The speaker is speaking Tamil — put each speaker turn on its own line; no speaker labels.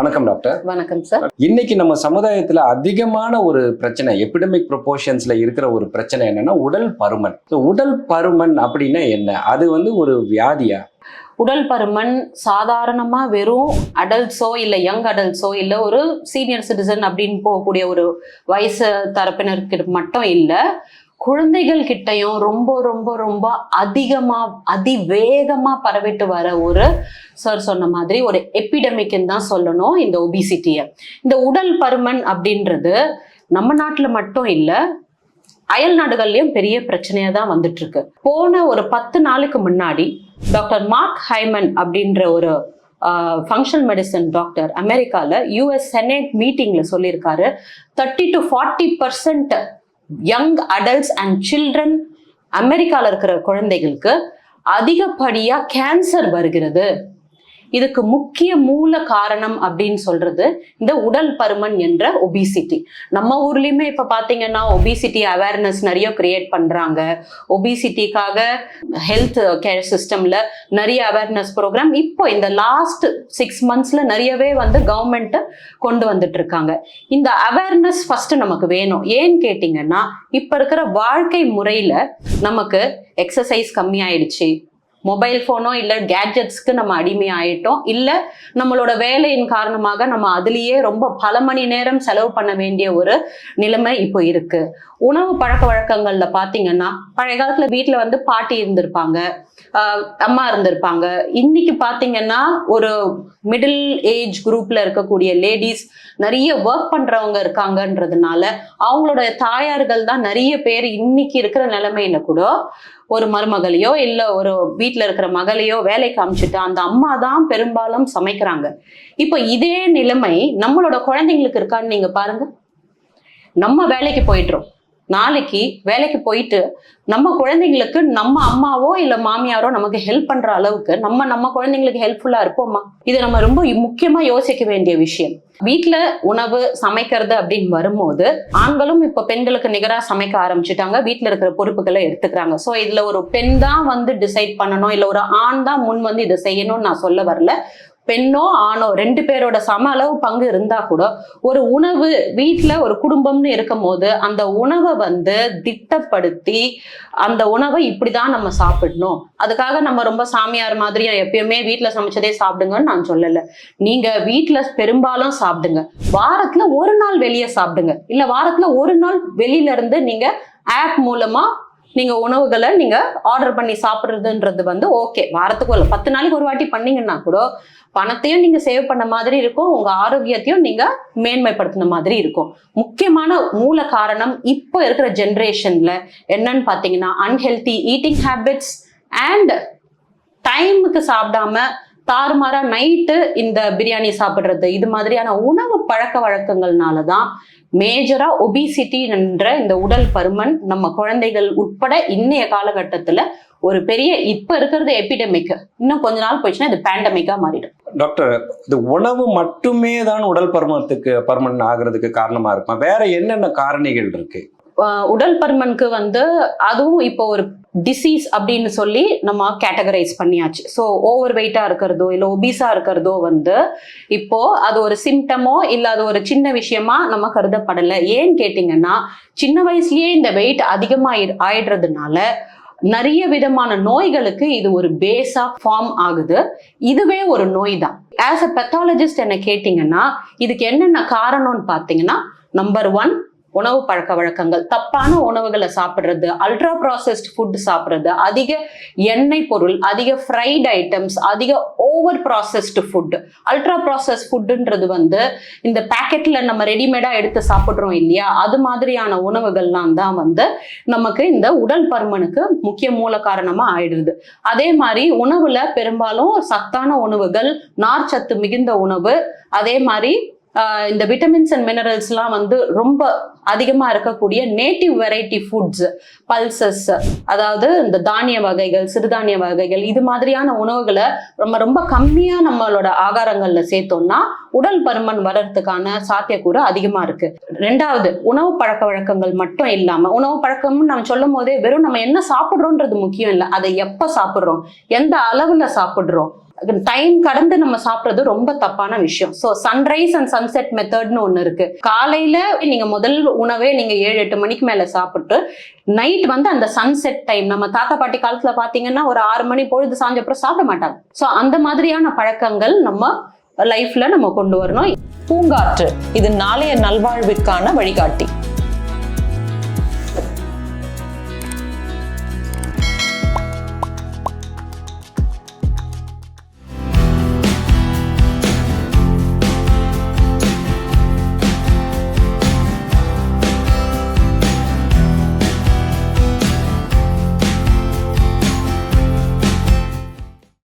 வணக்கம் டாக்டர்.
வணக்கம் சார்.
இன்னைக்கு நம்ம சமுதாயத்துல அதிகமான ஒரு பிரச்சனை எபிடமிக் ப்ரொபோர்ஷன்ஸ்ல இருக்கிற ஒரு பிரச்சனை என்னன்னா உடல் பருமன். உடல் பருமன் அப்படின்னா என்ன? அது வந்து ஒரு வியாதியா?
உடல் பருமன் சாதாரணமா வெறும் அடல்ட்ஸோ இல்ல யங் அடல்ட்ஸோ இல்ல ஒரு சீனியர் சிட்டிசன் அப்படின்னு போகக்கூடிய ஒரு வயசு தரப்பினருக்கு மட்டும் இல்ல குழந்தைகள் கிட்டையும் ரொம்ப ரொம்ப ரொம்ப அதிகமா அதிவேகமா பரவிட்டு வர ஒரு சார் சொன்ன மாதிரி ஒரு எபிடமிக்னு தான் சொல்லணும் இந்த ஒபிசிட்டியை இந்த உடல் பருமன் அப்படின்றது நம்ம நாட்டுல மட்டும் இல்ல அயல் நாடுகள்லயும் பெரிய பிரச்சனையா தான் வந்துட்டு இருக்கு போன ஒரு பத்து நாளுக்கு முன்னாடி டாக்டர் மார்க் ஹைமன் அப்படின்ற ஒரு ஃபங்க்ஷனல் மெடிசன் டாக்டர் அமெரிக்காவில் யூஎஸ் செனேட் மீட்டிங்கில் சொல்லியிருக்காரு thirty to forty percent young adults and children அமெரிக்காவில் இருக்கிற குழந்தைகளுக்கு அதிகப்படியாக கேன்சர் வருகிறது. இதுக்கு முக்கிய மூல காரணம் அப்படின்னு சொல்றது இந்த உடல் பருமன் என்ற ஒபிசிட்டி நம்ம ஊர்லயுமே இப்ப பாத்தீங்கன்னா ஒபிசிட்டி அவேர்னஸ் நிறைய கிரியேட் பண்றாங்க. ஒபிசிட்டிக்காக ஹெல்த் கேர் சிஸ்டம்ல நிறைய அவேர்னஸ் ப்ரோக்ராம் இப்போ இந்த லாஸ்ட் சிக்ஸ் மந்த்ஸ்ல நிறையவே வந்து கவர்மெண்ட் கொண்டு வந்துட்டு இருக்காங்க. இந்த அவேர்னஸ் ஃபர்ஸ்ட் நமக்கு வேணும். ஏன்னு கேட்டீங்கன்னா இப்ப இருக்கிற வாழ்க்கை முறையில நமக்கு எக்ஸசைஸ் கம்மியாயிடுச்சு. மொபைல் ஃபோனோ இல்லை கேட்ஜெட்ஸ்க்கு நம்ம அடிமை ஆயிட்டோம் இல்லை நம்மளோட வேலையின் காரணமாக நம்ம அதுலேயே ரொம்ப பல மணி நேரம் செலவு பண்ண வேண்டிய ஒரு நிலைமை இப்போ இருக்கு. உணவு பழக்க வழக்கங்கள்ல பார்த்தீங்கன்னா பழைய காலத்துல வீட்டில் வந்து பாட்டி இருந்திருப்பாங்க. அம்மா இருந்திருப்பாங்க. இன்னைக்கு பார்த்தீங்கன்னா ஒரு மிடில் ஏஜ் குரூப்ல இருக்கக்கூடிய லேடிஸ் நிறைய ஒர்க் பண்றவங்க இருக்காங்கன்றதுனால அவங்களோட தாயார்கள் தான் நிறைய பேர் இன்னைக்கு இருக்கிற நிலைமையில கூட ஒரு மருமகளையோ இல்லை ஒரு வீட்டில் இருக்கிற மகளையோ வேலைக்கு அமிச்சுட்டு அந்த அம்மா தான் பெரும்பாலும் சமைக்கிறாங்க. இப்போ இதே நிலைமை நம்மளோட குழந்தைங்களுக்கு இருக்கான்னு நீங்க பாருங்க. நம்ம வேலைக்கு போயிட்டுறோம். நாளைக்கு வேலைக்கு போயிட்டு நம்ம குழந்தைங்களுக்கு நம்ம அம்மாவோ இல்ல மாமியாரோ நமக்கு ஹெல்ப் பண்ற அளவுக்கு நம்ம நம்ம குழந்தைங்களுக்கு ஹெல்ப்ஃபுல்லா இருப்போமா? இது நம்ம ரொம்ப முக்கியமா யோசிக்க வேண்டிய விஷயம். வீட்டுல உணவு சமைக்கிறது அப்படின்னு வரும்போது ஆண்களும் இப்ப பெண்களுக்கு நிகரா சமைக்க ஆரம்பிச்சுட்டாங்க. வீட்டுல இருக்கிற பொறுப்புகளை எடுத்துக்கிறாங்க. சோ இதுல ஒரு பெண் தான் வந்து டிசைட் பண்ணணும் இல்ல ஒரு ஆண் தான் முன் வந்து இதை செய்யணும்னு நான் சொல்ல வரல. பெண்ணோ ஆணோ ரெண்டு பேரோட சம அளவு பங்கு இருந்தா கூட ஒரு உணவு வீட்டில் ஒரு குடும்பம்னு இருக்கும் போது அந்த உணவை வந்து திட்டப்படுத்தி அந்த உணவை இப்படிதான் நம்ம சாப்பிடணும். அதுக்காக நம்ம ரொம்ப சாமியார் மாதிரியா எப்பயுமே வீட்டில் சமைச்சதே சாப்பிடுங்கன்னு நான் சொல்லல. நீங்க வீட்டில் பெரும்பாலும் சாப்பிடுங்க. வாரத்துல ஒரு நாள் வெளியே சாப்பிடுங்க. இல்ல வாரத்துல ஒரு நாள் வெளியில இருந்து நீங்க ஆப் மூலமா நீங்க உணவுகளை நீங்க ஆர்டர் பண்ணி சாப்பிடுறதுன்றது வந்து ஓகே வாரத்துக்கு ஒரு பத்து நாளைக்கு ஒரு வாட்டி பண்ணீங்கன்னா கூட பணத்தையும் நீங்க சேவ் பண்ண மாதிரி இருக்கும். உங்க ஆரோக்கியத்தையும் நீங்க மேன்மைப்படுத்தின மாதிரி இருக்கும். முக்கியமான மூல காரணம் இப்போ இருக்கிற ஜென்ரேஷன்ல என்னன்னு பாத்தீங்கன்னா அன்ஹெல்தி ஈட்டிங் ஹேபிட்ஸ் அண்ட் டைமுக்கு சாப்பிடாம தாறுமாறா நைட்டு இந்த பிரியாணி சாப்பிடுறது. இது மாதிரியான உணவு பழக்க வழக்கங்கள்னால தான் மேஜரா ஒபிசிட்டி என்ற இந்த உடல் பருமன் நம்ம குழந்தைகள் உட்பட இன்னைய காலகட்டத்துல ஒரு பெரிய இப்ப இருக்கிறது எபிடமிக் இன்னும் கொஞ்ச நாள் போயிடுச்சுன்னா இது பேண்டமிக்கா மாறிடும்.
டாக்டர் இது உணவு மட்டுமே தான் உடல் பருமத்துக்கு பருமன் ஆகிறதுக்கு காரணமா இருக்குமா? வேற என்னென்ன காரணிகள் இருக்கு?
உடல் பருமனுக்கு வந்து அதுவும் இப்போ ஒரு டிசீஸ் அப்படின்னு சொல்லி நம்ம கேட்டகரைஸ் பண்ணியாச்சு. ஸோ ஓவர் வெயிட்டா இருக்கிறதோ இல்லை ஒபீஸா இருக்கிறதோ வந்து இப்போ அது ஒரு சிம்டமோ இல்லை அது ஒரு சின்ன விஷயமா நம்ம கருதப்படலை. ஏன்னு கேட்டிங்கன்னா சின்ன வயசுலயே இந்த வெயிட் அதிகமாக ஆயிடுறதுனால நிறைய விதமான நோய்களுக்கு இது ஒரு பேஸா ஃபார்ம் ஆகுது. இதுவே ஒரு நோய் தான். ஆஸ் அ பெத்தாலஜிஸ்ட் என்ன கேட்டிங்கன்னா இதுக்கு என்னென்ன காரணம்னு பார்த்தீங்கன்னா நம்பர் ஒன் உணவு பழக்க வழக்கங்கள் தப்பான உணவுகளை சாப்பிட்றது அல்ட்ரா ப்ராசஸ்ட் ஃபுட் சாப்பிட்றது அதிக எண்ணெய் பொருள் அதிக ஃப்ரைட் ஐட்டம்ஸ் அதிக over processed food ultra process ஃபுட்டுன்றது வந்து இந்த பேக்கெட்ல நம்ம ரெடிமேடா எடுத்து சாப்பிட்றோம் இல்லையா? அது மாதிரியான உணவுகள்லாம் தான் வந்து நமக்கு இந்த உடல் பருமனுக்கு முக்கிய மூல காரணமா ஆயிடுது. அதே மாதிரி உணவுல பெரும்பாலும் சத்தான உணவுகள் நார்ச்சத்து மிகுந்த உணவு அதே மாதிரி இந்த விட்டமின்ஸ் அண்ட் மினரல்ஸ்லாம் வந்து ரொம்ப அதிகமாக இருக்கக்கூடிய நேட்டிவ் வெரைட்டி ஃபுட்ஸ் பல்சஸ் அதாவது இந்த தானிய வகைகள் சிறுதானிய வகைகள் இது மாதிரியான உணவுகளை ரொம்ப ரொம்ப கம்மியாக நம்மளோட ஆகாரங்களில் சேர்த்தோம்னா உடல் பருமன் வர்றதுக்கான சாத்தியக்கூறு அதிகமா இருக்கு. ரெண்டாவது உணவு பழக்க வழக்கங்கள் மட்டும் இல்லாமல் உணவு பழக்கம்னு நம்ம சொல்லும் போதே வெறும் நம்ம என்ன சாப்பிட்றோன்றது முக்கியம் இல்லை. அதை எப்போ சாப்பிட்றோம்? எந்த அளவில் சாப்பிட்றோம்? டைம் கடந்து நம்ம சாப்பிட்றது ரொம்ப தப்பான விஷயம். ஸோ சன்ரைஸ் அண்ட் சன்செட் மெத்தட்னு ஒன்று இருக்கு. காலையில நீங்க முதல் உணவே நீங்க ஏழு எட்டு மணிக்கு மேல சாப்பிட்டு நைட் வந்து அந்த சன்செட் டைம் நம்ம தாத்தா பாட்டி காலத்துல பாத்தீங்கன்னா ஒரு ஆறு மணி பொழுது சாஞ்ச அப்புறம் சாப்பிட மாட்டாங்க. ஸோ அந்த மாதிரியான பழக்கங்கள் நம்ம லைஃப்ல நம்ம கொண்டு வரணும்.
பூங்காற்று இது நாளைய நல்வாழ்விற்கான வழிகாட்டி.